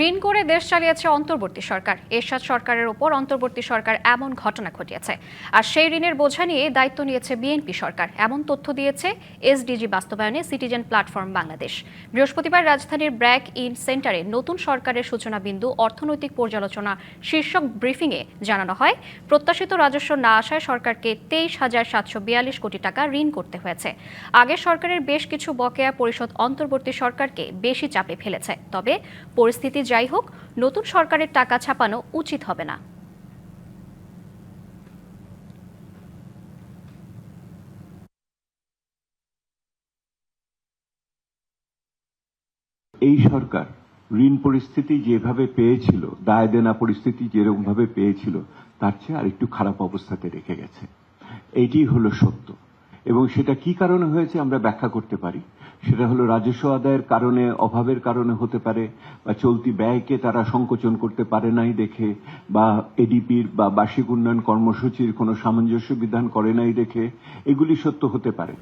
ঋণ করে দেশ চালিয়েছে অন্তর্বর্তী সরকার। এরশাদ সরকারের ওপর অন্তর্বর্তী সরকার এমন ঘটনা ঘটিয়েছে। আর সেই ঋণের বোঝা নিয়ে দায়িত্ব নিয়েছে বিএনপি সরকার। এমন তথ্য দিয়েছে এসডিজি বাস্তবায়নে সিটিজেন প্ল্যাটফর্ম বাংলাদেশ। বৃহস্পতিবার রাজধানীর ব্র্যাক ইন সেন্টারে নতুন সরকারের সূচনা বিন্দু অর্থনৈতিক পর্যালোচনা শীর্ষক ব্রিফিংয়ে জানানো হয়, প্রত্যাশিত রাজস্ব না আসায় সরকারকে তেইশ হাজার সাতশো বিয়াল্লিশ কোটি টাকা ঋণ করতে হয়েছে। আগের সরকারের বেশ কিছু বকেয়া পরিষদ অন্তর্বর্তী সরকারকে বেশি চাপে ফেলেছে। তবে পরিস্থিতি যাই হোক, নতুন সরকারের টাকা ছাপানো উচিত হবে না। এই সরকার ঋণ পরিস্থিতি যেভাবে পেয়েছিল দায় দেনা পরিস্থিতি যেরকম ভাবে পেয়েছিল, তার চেয়ে আরেকটু খারাপ অবস্থাতে রেখে গেছে। এইটি হলো সত্য। এবং সেটা কি কারণে হয়েছে আমরা ব্যাখ্যা করতে পারি? সেটা হলো রাজস্ব আদায়ের কারণে, অভাবের কারণে হতে পারে, বা চলতি ব্যয়কে তারা সংকোচন করতে পারে নাই দেখে, বা এডিপির বা বার্ষিক উন্নয়ন কর্মসূচির কোনো সামঞ্জস্য বিধান করে নাই দেখে, এগুলি সত্য হতে পারে।